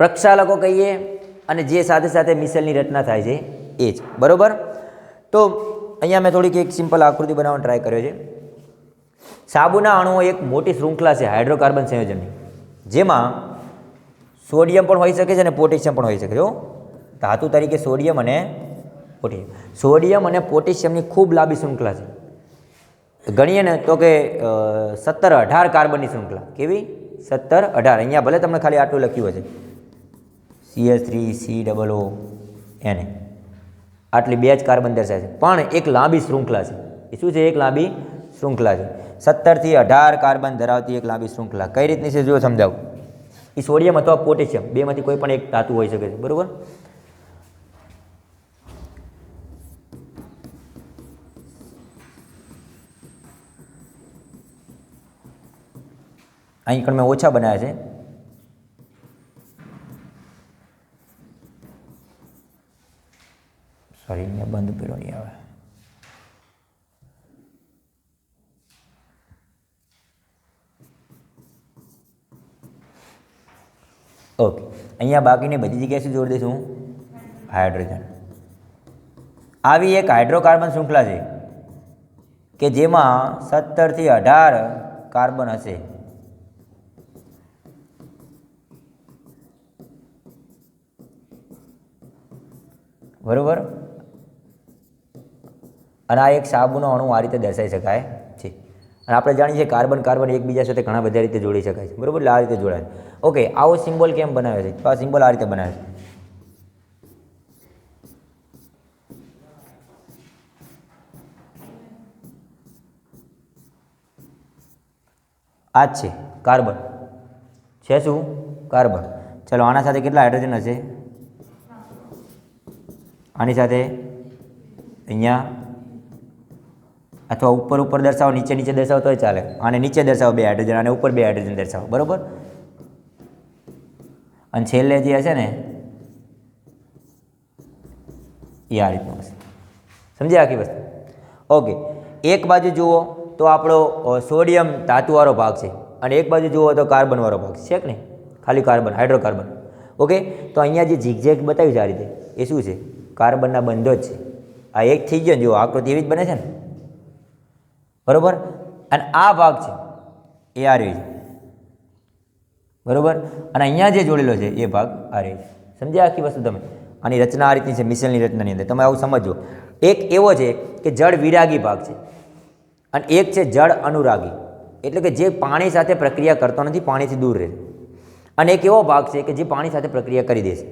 પ્રક્ષાલકો કહીએ અને જે સાથે સાથે મિસેલની રચના થાય છે, એ જ. બરાબર? તો અહીંયા મેં થોડીક એક સિમ્પલ આકૃતિ બનાવવાનો ટ્રાય કર્યો છે. સાબુના અણુઓ એક મોટી શૃંખલા છે, હાઇડ્રોકાર્બન સંયોજનની. જેમાં સોડિયમ પણ હોઈ શકે છે અને પોટેશિયમ પણ હોઈ શકે છે ધાતુ તરીકે સોડિયમ અને પોટેશિયમ. સોડિયમ અને પોટેશિયમની ખૂબ લાંબી શૃંખલા છે. ગણીએ ને તો કે સત્તર અઢાર કાર્બનની શૃંખલા. કેવી? સત્તર અઢાર. અહીંયા ભલે તમને ખાલી આટલું લખ્યું હશે. CS three C double O એને આટલી બે જ કાર્બન દર્શાવે છે. પણ એક લાંબી શૃંખલા છે. એ શું છે? એક લાંબી શૃંખલા છે. સત્તરથી અઢાર કાર્બન ધરાવતી એક લાંબી શૃંખલા. કઈ રીતની છે? જો સમજાવું. એ સોડિયમ અથવા પોટેશિયમ. બેમાંથી કોઈ પણ એક ધાતુ હોઈ શકે છે. બરાબર? અહીં પણ મેં ઓછા બનાવ્યા છે. અહીંયા બંધ પેલો નહીં આવે ઓકે અહીંયા બાકીની બધી જગ્યાએ શું જોડી દઈશું હાઇડ્રોજન આવી એક હાઇડ્રોકાર્બન શૃંખલા છે કે જેમાં સત્તરથી અઢાર કાર્બન હશે. બરોબર? અને આ એક સાબુનો અણુ આ રીતે દર્શાવી શકાય છે. અને આપણે જાણીએ છીએ કાર્બન કાર્બન એકબીજા સાથે ઘણા બધા રીતે જોડી શકાય છે. બરાબર? આ રીતે જોડાય ઓકે આવો સિમ્બોલ કેમ બનાવે છે? તો આ સિમ્બોલ આ રીતે બનાવે છે. આ જ છે, કાર્બન. છે શું? કાર્બન. ચલો, આના સાથે કેટલા હાઇડ્રોજન હશે? આની સાથે અહીંયા અથવા ઉપર ઉપર દર્શાવો, નીચે નીચે દર્શાવો તોય ચાલે. આને નીચે દર્શાવો બે હાઇડ્રોજન અને ઉપર બે હાઇડ્રોજન દર્શાવો. બરાબર? અને છેલ્લે જે હશે ને, એ આ રીતનું હશે. સમજ્યા આખી વસ્તુ? ઓકે એક બાજુ જુઓ તો આપણો સોડિયમ ધાતુવાળો ભાગ છે. અને એક બાજુ જુઓ તો કાર્બનવાળો ભાગ છે. કે નહીં? ખાલી કાર્બન, હાઇડ્રોકાર્બન. ઓકે તો અહીંયા જે ઝીકઝેક બતાવ્યું છે આ રીતે, એ શું છે? કાર્બનના બંધો જ છે. આ એક થઈ ગયો જુઓ, આકૃતિ એવી જ બને છે ને? બરોબર? અને આ ભાગ છે, એ આ રહ્યો બરોબર? અને અહીંયા જે જોડેલો છે, એ ભાગ આ રહ્યો સમજ્યા આખી વસ્તુ તમે? આની રચના આ રીતની છે મિસેલની રચનાની અંદર. તમે આવું સમજો એક એવો છે કે જળ વિરાગી ભાગ છે. અને એક છે જળ અનુરાગી. એટલે કે જે પાણી સાથે પ્રક્રિયા કરતો નથી, પાણીથી દૂર રહે. અને એક એવો ભાગ છે કે જે પાણી સાથે પ્રક્રિયા કરી દેશે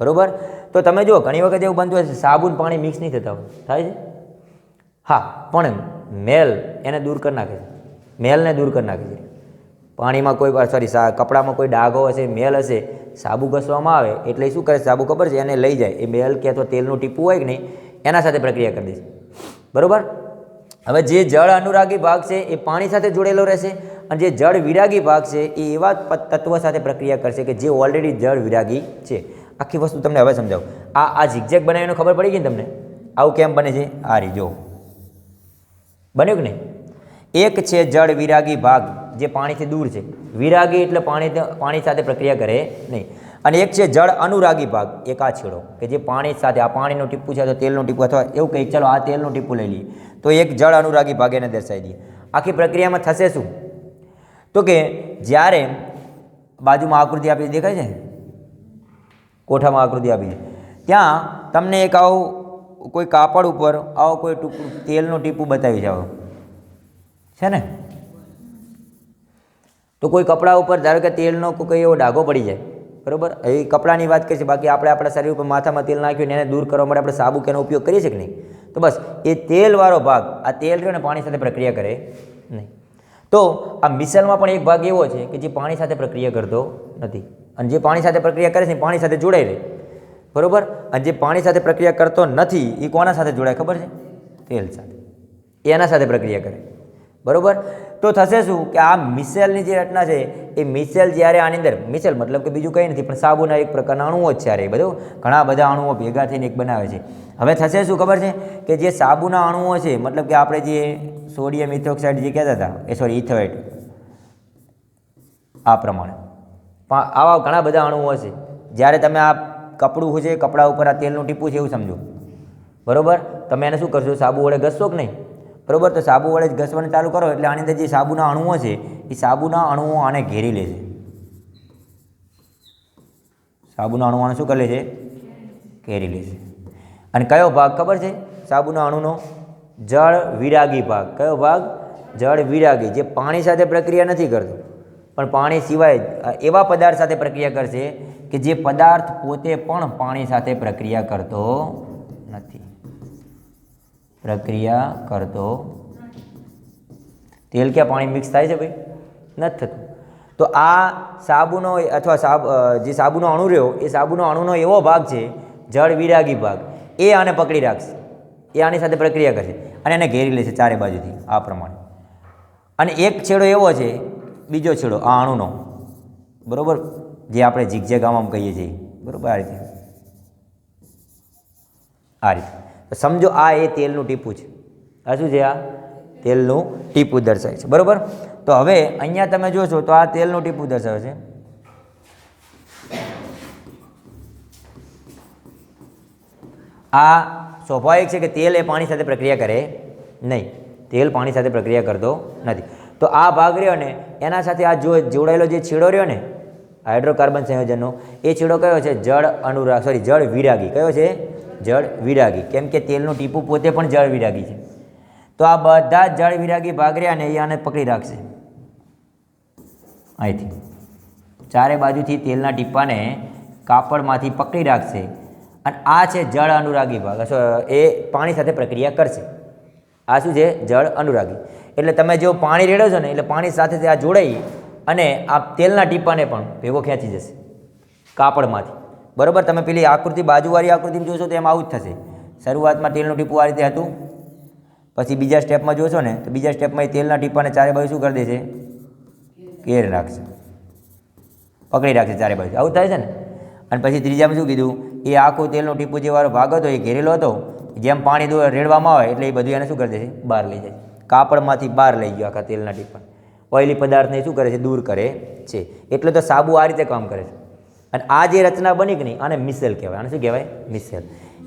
બરોબર? તો તમે જુઓ, ઘણી વખત એવું બનતું હોય છે, સાબુન પાણી મિક્સ નહીં થતા થાય છે? હા, પણ મેલ એને દૂર કરી નાખે છે. મેલને દૂર કરી નાખે છે. પાણીમાં કોઈ સોરી કપડામાં કોઈ ડાઘો હશે, મેલ હશે, સાબુ ઘસવામાં આવે, એટલે શું કરે સાબુ ખબર છે? એને લઈ જાય. એ મેલ કે અથવા તેલનું ટીપું હોય કે નહીં, એના સાથે પ્રક્રિયા કરી દેશે બરાબર? હવે જે જળ અનુરાગી ભાગ છે, એ પાણી સાથે જોડેલો રહેશે અને જે જળ વિરાગી ભાગ છે, એ એવા તત્વ સાથે પ્રક્રિયા કરશે કે જે ઓલરેડી જળ વિરાગી છે. આખી વસ્તુ તમને હવે સમજાવું. આ આ ઝીકઝેક બનાવીને ખબર પડી ગઈ ને તમને? આવું કેમ બને છે? આ રી જો બન્યું કે નહીં? એક છે જળ વિરાગી ભાગ, જે પાણીથી દૂર છે. વિરાગી એટલે પાણી પાણી સાથે પ્રક્રિયા કરે નહીં. અને એક છે જળ અનુરાગી ભાગ એક આ છેડો કે જે પાણી સાથે આ પાણીનું ટીપું છે અથવા તેલનું ટીપું, અથવા એવું કંઈક, ચાલો આ તેલનું ટીપું લઈ લઈએ. તો એક જળ અનુરાગી ભાગ એને દર્શાવી દઈએ. આખી પ્રક્રિયામાં થશે શું? તો કે જ્યારે બાજુમાં આકૃતિ આપી દેખાય છે? કોઠામાં આકૃતિ આપી છે ત્યાં તમને એક આવું કોઈ કાપડ ઉપર આવો કોઈ ટૂંકું તેલનું ટીપું બતાવી જાઓ. છે ને? તો કોઈ કપડા ઉપર, ધારો કે તેલનો કોઈ એવો ડાઘો પડી જાય, બરાબર? એ કપડાની વાત કરીએ છીએ, બાકી આપણે આપણા શરીર ઉપર માથામાં તેલ નાખ્યું એને દૂર કરવા માટે આપણે સાબુ કે એનો ઉપયોગ કરીએ છીએ કે નહીં? તો બસ, એ તેલવાળો ભાગ, આ તેલ રહ્યો ને, પાણી સાથે પ્રક્રિયા કરે નહીં. તો આ મિસલમાં પણ એક ભાગ એવો છે કે જે પાણી સાથે પ્રક્રિયા કરતો નથી. અને જે પાણી સાથે પ્રક્રિયા કરે છે પાણી સાથે જોડાઈ રહે. બરોબર? અને જે પાણી સાથે પ્રક્રિયા કરતો નથી એ કોના સાથે જોડાય ખબર છે? તેલ સાથે. એના સાથે પ્રક્રિયા કરે. બરાબર? તો થશે શું કે આ મિસેલની જે રચના છે, એ મિસેલ જ્યારે આની અંદર, મિસેલ મતલબ કે બીજું કંઈ નથી, પણ સાબુના એક પ્રકારના અણુઓ જ છે આ બધું? ઘણા બધા અણુઓ ભેગા થઈને એક બનાવે છે. હવે થશે શું ખબર છે? કે જે સાબુના અણુઓ છે, મતલબ કે આપણે જે સોડિયમ ઇથોક્સાઇડ જે કહેતા હતા, એ સોરી, ઇથોઇડ. આ પ્રમાણે. આવા ઘણા બધા અણુઓ છે. જ્યારે તમે આ કપડું છે, કપડા ઉપર આ તેલનું ટીપું છે એવું સમજો. બરાબર? તમે એને શું કરશો? સાબુ વડે ઘસશો કે નહીં? બરાબર? તો સાબુ વડે જ ઘસવાનું ચાલુ કરો, એટલે આની અંદર જે સાબુના અણુઓ છે, એ સાબુના અણુઓ આને ઘેરી લે છે. સાબુના અણુ આને શું કરી લે છે? ઘેરી લે છે. અને કયો ભાગ ખબર છે? સાબુના અણુનો? જળ વિરાગી ભાગ. કયો ભાગ? જળ વિરાગી. જે પાણી સાથે પ્રક્રિયા નથી કરતો. પણ પાણી સિવાય એવા પદાર્થ સાથે પ્રક્રિયા કરશે કે જે પદાર્થ પોતે પણ પાણી સાથે પ્રક્રિયા કરતો નથી. પ્રક્રિયા કરતો તેલ કે પાણી મિક્સ થાય છે ભાઈ? નથી થતું. તો આ સાબુનો અથવા સાબ જે સાબુનો અણુ રહ્યો, એ સાબુનો અણુનો એવો ભાગ છે, જળ વિરાગી ભાગ. એ આને પકડી રાખશે. એ આની સાથે પ્રક્રિયા કરશે અને એને ઘેરી લેશે ચારે બાજુથી, આ પ્રમાણે. અને એક છેડો એવો છે બીજો છેડો આ અણુનો બરાબર? જે આપણે જીગજેગામાં કહીએ છીએ. બરોબર? આ રીતે. આ રીતે. સમજો, આ એ તેલનું ટીપું છે. આ શું છે આ? તેલનું ટીપું દર્શાવે છે. બરાબર? તો હવે અહીંયા તમે જોશો તો આ તેલનું ટીપું દર્શાવે છે. આ સ્વાભાવિક છે કે તેલ એ પાણી સાથે પ્રક્રિયા કરે નહીં. તેલ પાણી સાથે પ્રક્રિયા કરતો નથી. તો આ ભાગ રહ્યો ને, એના સાથે આ જો જોડાયેલો જે છેડો રહ્યો ને, હાઇડ્રોકાર્બન સંયોજનનો, એ છેડો કયો છે? જળ અનુરાગ સોરી જળ વિરાગી. કયો છે? જળ વિરાગી. કેમ કે તેલનું ટીપું પોતે પણ જળ વિરાગી છે. તો આ બધા જ જળ વિરાગી ભાગ રહ્યા ને, એ આને પકડી રાખશે. અહીંથી. ચારે બાજુથી તેલના ટીપાને કાપડમાંથી પકડી રાખશે. અને આ છે જળ અનુરાગી ભાગ. એ પાણી સાથે પ્રક્રિયા કરશે. આ શું છે જળ અનુરાગી. એટલે તમે જો પાણી રેડો છો ને, એટલે પાણી સાથે આ જોડાઈ અને આ તેલના ટીપાને પણ ભેગો ખેંચી જશે કાપડમાંથી. બરોબર? તમે પેલી આકૃતિ, બાજુવાળી આકૃતિમાં જોશો તો એમાં આવું જ થશે. શરૂઆતમાં તેલનું ટીપું આ રીતે હતું. પછી બીજા સ્ટેપમાં જોશો ને, તો બીજા સ્ટેપમાં એ તેલના ટીપાને ચારે બાજુ શું કરી દેશે કેર રાખશે. પકડી રાખશે ચારે બાજુ. આવું થાય છે ને? અને પછી ત્રીજામાં શું કીધું? એ આખું તેલનું ટીપું જે વાળો ભાગ હતો એ ઘેરેલો હતો જેમ પાણી દૂર રેડવામાં આવે એટલે એ બધું એને શું કરી છે? બહાર લઈ જાય કાપડમાંથી બહાર લઈ ગયો આખા તેલના ટીપા. ઓઇલી પદાર્થને શું કરે છે? દૂર કરે છે. એટલે તો સાબુ આ રીતે કામ કરે છે. અને આ જે રચના બની કે નહીં, આને મિસેલ કહેવાય. આને શું કહેવાય? મિસેલ.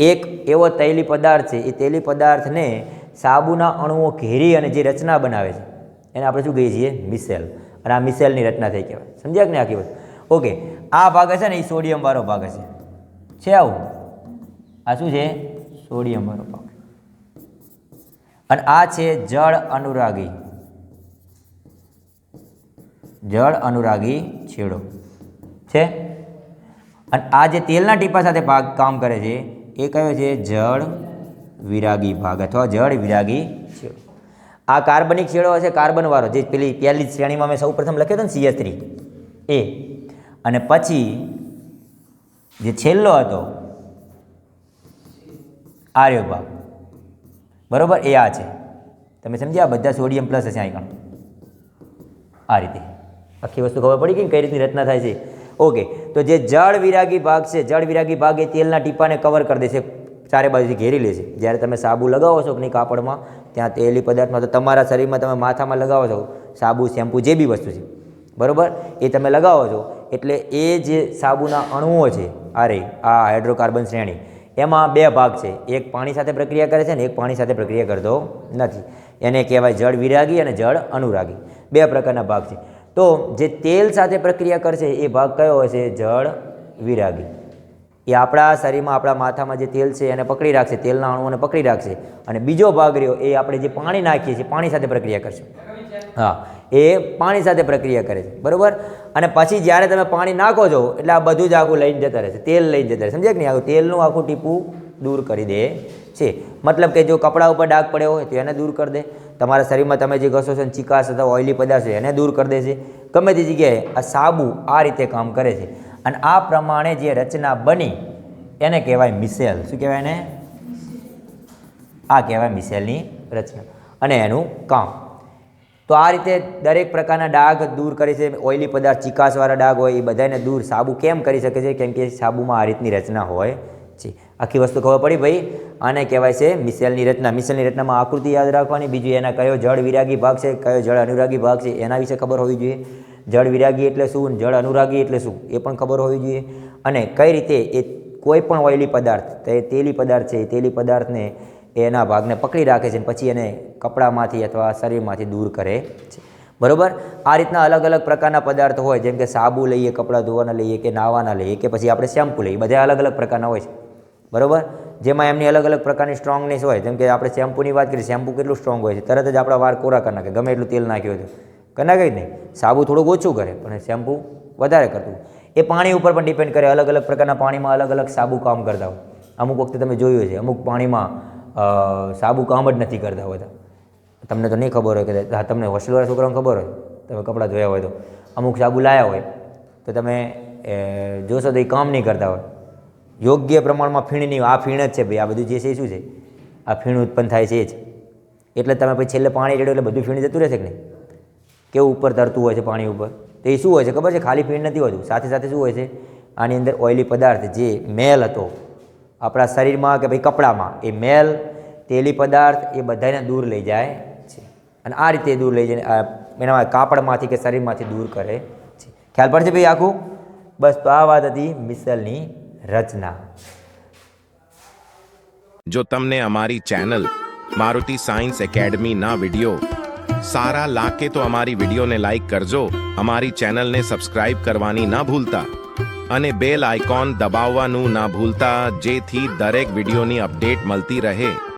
એક એવો તૈલી પદાર્થ છે, એ તૈલી પદાર્થને સાબુના અણુઓ ઘેરી અને જે રચના બનાવે છે, એને આપણે શું કહીએ છીએ? મિસેલ. અને આ મિસેલની રચના થઈ કહેવાય. સમજ્યા કે ને આખી વસ્તુ? ઓકે. આ ભાગ હશે ને, એ સોડિયમ વાળો ભાગ છે આવું. આ શું છે? સોડિયમ અમારો અને આ છે જળ અનુરાગી. જળ અનુરાગી છેડો. છે? અને આ જે તેલના ટીપા સાથે ભાગ કામ કરે છે, એ કયો છે? જળ વિરાગી ભાગ અથવા જળ વિરાગી છેડો. આ કાર્બનિક છેડો હશે કાર્બનવાળો જે પેલી પહેલી શ્રેણીમાં મેં સૌ પ્રથમ લખ્યો હતો ને સીએસ થ્રી. એ. અને પછી જે છેલ્લો હતો આર્યો ભાગ બરાબર? એ આ છે. તમે સમજ્યા બધા સોડિયમ પ્લસ હશે અહીં આ રીતે. આખી વસ્તુ ખબર પડી ગઈ કઈ રીતની રચના થાય છે? ઓકે. તો જે જળ વિરાગી ભાગ છે, જળ વિરાગી ભાગ એ તેલના ટીપાને કવર કરી દેશે ચારે બાજુથી ઘેરી લે છે. જ્યારે તમે સાબુ લગાવો છો કે કાપડમાં, ત્યાં તેલી પદાર્થમાં તો તમારા શરીરમાં તમે માથામાં લગાવો છો. સાબુ, શેમ્પુ જે બી વસ્તુ છે. બરાબર? એ તમે લગાવો છો. એટલે એ જે સાબુના અણુઓ છે, આ રે આ હાઇડ્રોકાર્બન શ્રેણી એમાં બે ભાગ છે. એક પાણી સાથે પ્રક્રિયા કરે છે ને એક પાણી સાથે પ્રક્રિયા કરતો નથી. એને કહેવાય જળ વિરાગી અને જળ અનુરાગી. બે પ્રકારના ભાગ છે. તો જે તેલ સાથે પ્રક્રિયા કરશે એ ભાગ કયો હશે? જળ વિરાગી. એ આપણા શરીરમાં આપણા માથામાં જે તેલ છે એને પકડી રાખશે, તેલના અણુઓને પકડી રાખશે અને બીજો ભાગ રહ્યો એ આપણે જે પાણી નાખીએ છીએ, પાણી સાથે પ્રક્રિયા કરશે. હા, એ પાણી સાથે પ્રક્રિયા કરે છે, બરાબર? અને પછી જ્યારે તમે પાણી નાખો છો, એટલે આ બધું જ આખું લઈને જતા રહેશે તેલ લઈને જતા રહેશે સમજે કે નહીં? આખું તેલનું આખું ટીપું દૂર કરી દે છે. મતલબ કે જો કપડા ઉપર ડાઘ પડ્યો હોય, તો એને દૂર કરી દે. તમારા શરીરમાં તમે જે ઘસો છો ચીકાશ અથવા ઓઇલી પદાર્થ એને દૂર કરી દે છે. ગમે તે જગ્યાએ આ સાબુ આ રીતે કામ કરે છે. અને આ પ્રમાણે જે રચના બની, એને કહેવાય મિસેલ. શું કહેવાય એને? આ કહેવાય મિસેલની રચના. અને એનું કામ. તો આ રીતે દરેક પ્રકારના ડાઘ દૂર કરી છે. ઓઇલી પદાર્થ, ચિકાસવાળા ડાઘ હોય, એ બધાને દૂર સાબુ કેમ કરી શકે છે? કેમ કે સાબુમાં આ રીતની રચના હોય છે. આખી વસ્તુ ખબર પડી ભાઈ? આને કહેવાય છે મિસેલની રચના. મિસેલની રચનામાં આકૃતિ યાદ રાખવાની. બીજું એના કયો જળ વિરાગી ભાગ છે, કયો જળ અનુરાગી ભાગ છે, એના વિશે ખબર હોવી જોઈએ. જળ વિરાગી એટલે શું જળ અનુરાગી એટલે શું, એ પણ ખબર હોવી જોઈએ. અને કઈ રીતે એ કોઈ પણ ઓઇલી પદાર્થ, તે તેલી પદાર્થ છે, એ તેલી પદાર્થને એના ભાગને પકડી રાખે છે પછી એને કપડામાંથી અથવા શરીરમાંથી દૂર કરે છે. બરોબર? આ રીતના અલગ અલગ પ્રકારના પદાર્થ હોય, જેમ કે સાબુ લઈએ, કપડાં ધોવાના લઈએ કે નાવાના લઈએ કે પછી આપણે શેમ્પુ લઈએ બધા અલગ અલગ પ્રકારના હોય છે. બરોબર? જેમાં એમની અલગ અલગ પ્રકારની સ્ટ્રોંગનેસ હોય, જેમ કે આપણે શેમ્પૂની વાત કરીએ, શેમ્પુ કેટલું સ્ટ્રોંગ હોય છે? તરત જ આપણા વાળ કોરા કરી નાખે, ગમે એટલું તેલ નાખ્યું હોય તો. કરી નાખે જ નહીં. સાબુ થોડુંક ઓછું કરે, પણ શેમ્પૂ વધારે કરતું એ પાણી ઉપર પણ ડિપેન્ડ કરે, અલગ અલગ પ્રકારના પાણીમાં અલગ અલગ સાબુ કામ કરતા હોય. અમુક વખતે તમે જોયું છે અમુક પાણીમાં સાબુ કામ જ નથી કરતા હોતા તમને તો નહીં ખબર હોય કે તમને હોસ્ટેલવાળા છોકરાઓને ખબર હોય? તમે કપડાં ધોયા હોય તો. અમુક સાબુ લાયા હોય, તો તમે જોશો તો એ કામ નહીં કરતા હોય. યોગ્ય પ્રમાણમાં ફીણની આ ફીણ જ છે ભાઈ, આ બધું જે છે શું છે? આ ફીણ ઉત્પન્ન થાય છે એ જ. એટલે તમે પછી છેલ્લે પાણી રેડો એટલે બધું ફીણ જતું રહેશે કે નહીં? કેવું ઉપર તરતું હોય છે પાણી ઉપર? તો એ શું હોય છે? ખબર છે? ખાલી ફીણ નથી હોતું. સાથે સાથે શું હોય છે? આની અંદર ઓઇલી પદાર્થ જે મેલ હતો આપણા શરીરમાં કે ભાઈ કપડામાં, એ મેલ, તેલી પદાર્થ એ બધાને દૂર લઈ જાય છે. અને આ રીતે દૂર લઈ જઈને એનામાં એના કાપડમાંથી કે શરીરમાંથી દૂર કરે છે. ખ્યાલ પડશે ભાઈ આખું? બસ તો આ વાત હતી મિસલની રચના. જો તમને અમારી ચેનલ મારુતિ સાયન્સ એકેડમીના વિડિયો સારા લાગે તો અમારી વિડીયોને લાઈક કરજો. અમારી ચેનલને સબસ્ક્રાઇબ કરવાની ના ભૂલતા. અને બેલ આઇકોન દબાવવાનું ના ભૂલતા જેથી દરેક વિડીયોની અપડેટ મળતી રહે.